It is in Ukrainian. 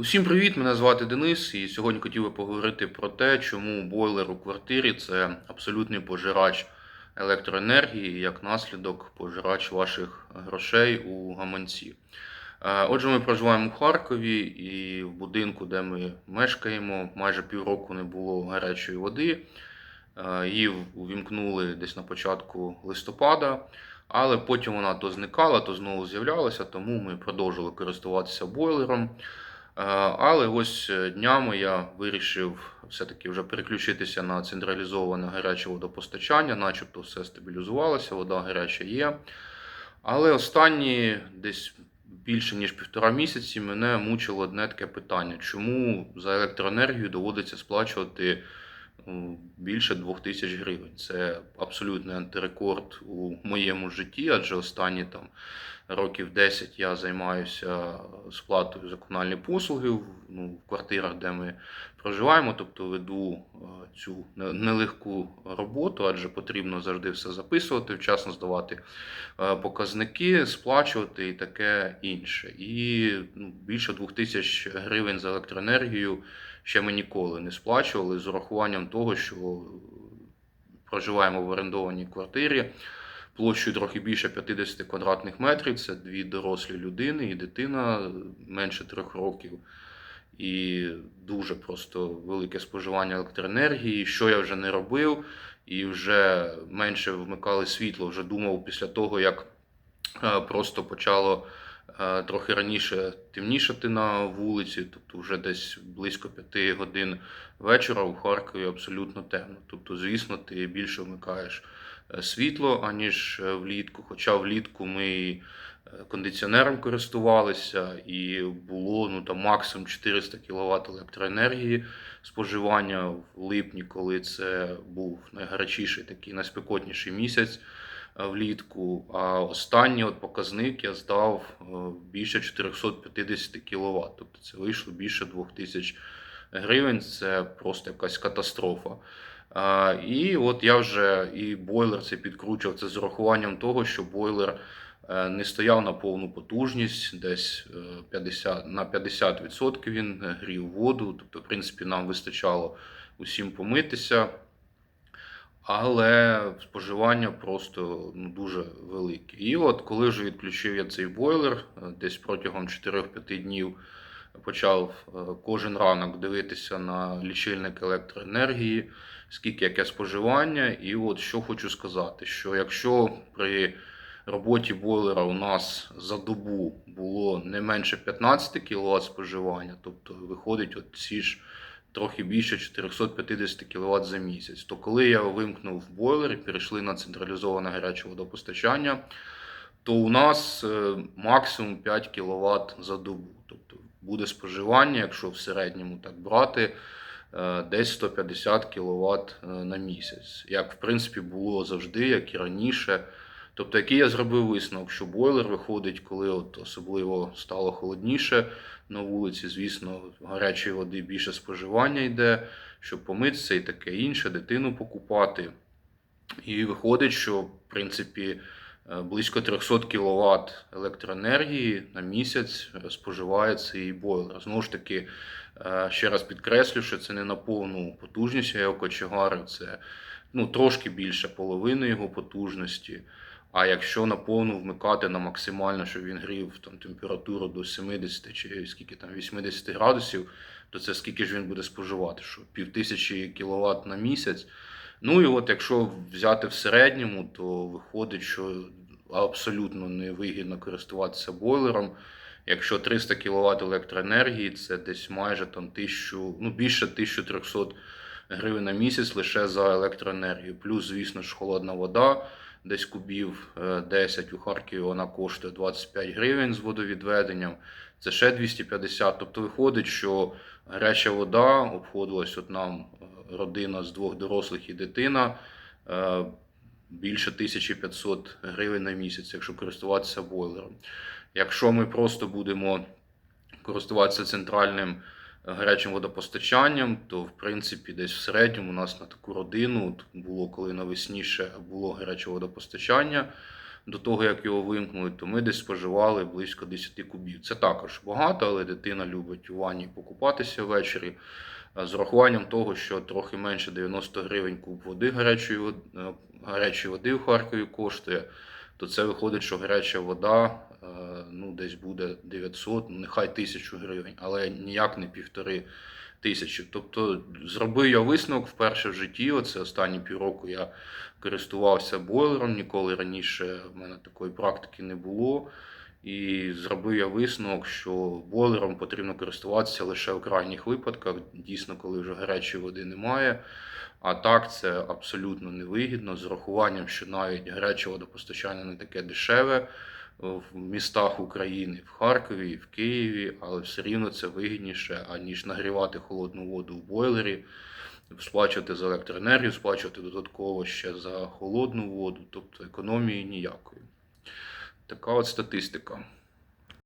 Усім привіт! Мене звати Денис, і сьогодні хотів би поговорити про те, чому бойлер у квартирі це абсолютний пожирач електроенергії, як наслідок пожирач ваших грошей у гаманці. Е, Отже, ми проживаємо у Харкові і в будинку, де ми мешкаємо, майже півроку не було гарячої води. Е, Її увімкнули десь на початку листопада, але потім вона то зникала, то знову з'являлася, тому ми продовжили користуватися бойлером. Е, Але ось е, днями я вирішив все-таки вже переключитися на централізоване гаряче водопостачання, начебто все стабілізувалося, вода гаряча є. Але останні десь більше ніж півтора місяці мене мучило одне таке питання: чому за електроенергію доводиться сплачувати більше 2000 гривень? Це абсолютний антирекорд у моєму житті, адже останні там років 10 я займаюся сплатою за комунальні послуги ну, в квартирах, де ми проживаємо, тобто веду е, цю нелегку роботу, адже потрібно завжди все записувати, вчасно здавати е, показники, сплачувати і таке інше. І ну, більше 2000 гривень за електроенергію ще ми ніколи не сплачували з урахуванням того, що проживаємо в орендованій квартирі площею трохи більше 50 квадратних метрів. Це дві дорослі людини і дитина менше трьох років. І дуже просто велике споживання електроенергії. Що я вже не робив, і вже менше вмикали світло. Вже думав після того, як е, просто почало трохи раніше темнішати на вулиці, тобто вже десь близько п'яти годин вечора у Харкові абсолютно темно. Тобто, звісно, ти більше вмикаєш е, світло, аніж е, влітку. Хоча влітку ми е, кондиціонером користувалися, і було ну, там, максимум 400 кВт електроенергії споживання в липні, коли це був найгарячіший такий найспекотніший місяць влітку. А останній от показник я здав е, більше 450 кВт. Тобто це вийшло більше 2000 гривень. Це просто якась катастрофа. І от я вже і бойлер це підкручував. Це з урахуванням того, що бойлер е, не стояв на повну потужність, десь е, 50, на 50% він е, грів воду. Тобто, в принципі, нам вистачало усім помитися. Але споживання просто ну, дуже велике. І от коли вже відключив я цей бойлер, е, десь протягом 4-5 днів почав е, кожен ранок дивитися на лічильник електроенергії, скільки яке споживання. І от що хочу сказати, що якщо при роботі бойлера у нас за добу було не менше 15 кВт споживання, тобто виходить от ці ж трохи більше 450 кВт за місяць, то коли я вимкнув бойлер і перейшли на централізоване гаряче водопостачання, то у нас е, максимум 5 кВт за добу. Тобто буде споживання, якщо в середньому так брати, е, десь 150 кВт на місяць. Як в принципі було завжди, як і раніше. Тобто, який я зробив висновок, що бойлер виходить, коли от особливо стало холодніше на вулиці, звісно, гарячої води більше споживання йде, щоб помитися і таке інше, дитину покупати. І виходить, що в принципі е, близько 300 кВт електроенергії на місяць споживає цей бойлер. Знову ж таки, е, ще раз підкреслю, що це не на повну потужність його кочегару, це ну, трошки більше половини його потужності. А якщо на повну вмикати на максимально, щоб він грів там, температуру до 70 чи скільки там 80 градусів, то це скільки ж він буде споживати? Що півтисячі кіловат на місяць. Ну і от якщо взяти в середньому, то виходить, що абсолютно невигідно користуватися бойлером. Якщо 300 кВт електроенергії, це десь майже там 1000, ну більше 1300 гривень на місяць лише за електроенергію. Плюс, звісно ж, холодна вода, десь кубів е, 10 у Харкові вона коштує 25 гривень з водовідведенням. Це ще 250. Тобто виходить, що гаряча вода обходилась от нам е, родина з двох дорослих і дитина е, більше 1500 гривень на місяць, якщо користуватися бойлером. Якщо ми просто будемо користуватися центральним е, гарячим водопостачанням, то в принципі десь в середньому у нас на таку родину було коли навесні ще було гаряче водопостачання до того, як його вимкнули, то ми десь споживали близько 10 кубів. Це також багато, але дитина любить у ванні покупатися ввечері. З урахуванням того, що трохи менше 90 гривень куб води гарячої, гарячої води в Харкові коштує, то це виходить, що гаряча вода ну, десь буде 900, ну, нехай 1000 гривень, але ніяк не півтори тисячі. Тобто зробив я висновок вперше в житті. Оце останні півроку я користувався бойлером, ніколи раніше в мене такої практики не було. І зробив я висновок, що бойлером потрібно користуватися лише в крайніх випадках, дійсно, коли вже гарячої води немає. А так це абсолютно невигідно, з урахуванням, що навіть гаряче водопостачання не таке дешеве в містах України, в Харкові, в Києві, але все рівно це вигідніше, аніж нагрівати холодну воду в бойлері, сплачувати за електроенергію, сплачувати додатково ще за холодну воду, тобто економії ніякої. Така от статистика.